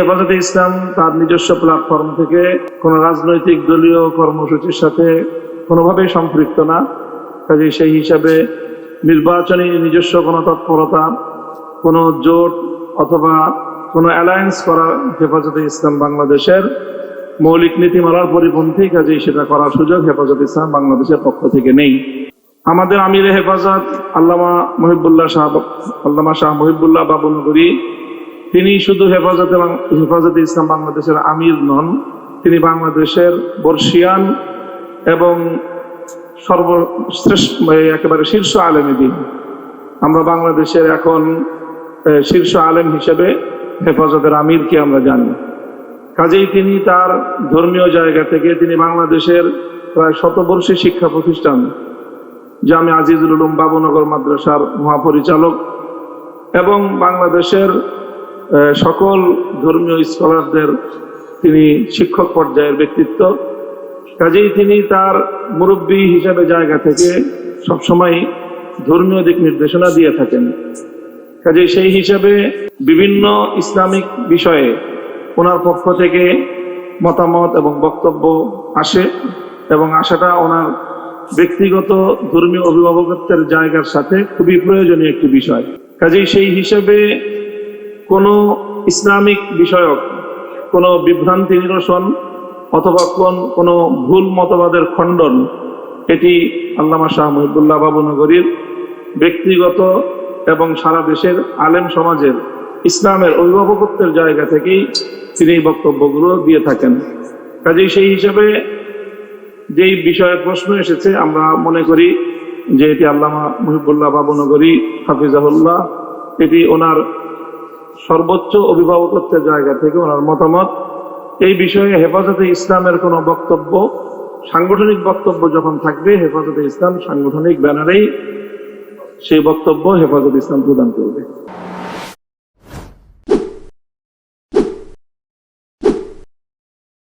হেফাজতে ইসলাম তার নিজস্ব প্ল্যাটফর্ম থেকে কোনো রাজনৈতিক দলীয় কর্মসূচির সাথে কোনোভাবেই সম্পৃক্ত না। কাজে সেই হিসাবে নির্বাচনী নিজস্ব কোনো তৎপরতা, কোনো জোট অথবা কোনো অ্যালায়েন্স করা হেফাজতে ইসলাম বাংলাদেশের মৌলিক নীতিমালার পরিপন্থী, কাজেই সেটা করার সুযোগ হেফাজত ইসলাম বাংলাদেশের পক্ষ থেকে নেই। আমাদের আমির হেফাজত আল্লামা মহিবুল্লাহ শাহ আল্লামা শাহ মহিবুল্লাহ বাবুনগরী তিনি শুধু হেফাজতে হেফাজতে ইসলাম বাংলাদেশের আমির নন। তিনি বাংলাদেশের বর্ষিয়ান এবং সর্বশ্রেষ্ঠ একেবারে শীর্ষ আলেমী দিন। আমরা বাংলাদেশের এখন শীর্ষ আলেম হিসেবে হেফাজতের আমিরকে আমরা জানি। কাজেই তিনি তার ধর্মীয় জায়গা থেকে তিনি বাংলাদেশের প্রায় শতবর্ষী শিক্ষা প্রতিষ্ঠান, জামে আজিজুল উলুম বাবুনগর মাদ্রাসার মহাপরিচালক এবং বাংলাদেশের সকল ধর্মীয় স্কলারদের তিনি শিক্ষক পর্যায়ের ব্যক্তিত্ব। কাজেই তিনি তার মুরব্বী হিসাবে জায়গা থেকে সবসময় ধর্মীয় দিক নির্দেশনা দিয়ে থাকেন। কাজেই সেই হিসাবে বিভিন্ন ইসলামিক বিষয়ে ওনার পক্ষ থেকে মতামত এবং বক্তব্য আসে এবং আসাটা ওনার ব্যক্তিগত ধর্মীয় অভিভাবকত্বের জায়গার সাথে খুবই প্রয়োজনীয় একটি বিষয়। কাজেই সেই হিসাবে কোনো ইসলামিক বিষয়ক, কোনো বিভ্রান্তি নিরসন অথবা কোন, কোনো ভুল মতবাদের খণ্ডন, এটি আল্লামা শাহ মহিবুল্লাহ বাবুনগরীর ব্যক্তিগত এবং সারা দেশের আলেম সমাজের ইসলামের অভিভাবকত্বের জায়গা থেকেই তিনি এই বক্তব্যগুলো দিয়ে থাকেন। কাজেই সেই হিসাবে যেই বিষয়ে প্রশ্ন এসেছে, আমরা মনে করি যে এটি আল্লামা মহিবুল্লাহ বাবুনগরী হাফিজাহুল্লাহ, এটি ওনার সর্বোচ্চ অভিভাবকত্বের জায়গা থেকে ওনার মতামত, এই বিষয়ে হেফাজতে ইসলামের কোনো বক্তব্য, সাংগঠনিক বক্তব্য যখন থাকবে, হেফাজতে ইসলাম সাংগঠনিক ব্যানারেই সেই বক্তব্য হেফাজত ইসলাম প্রদান করবে।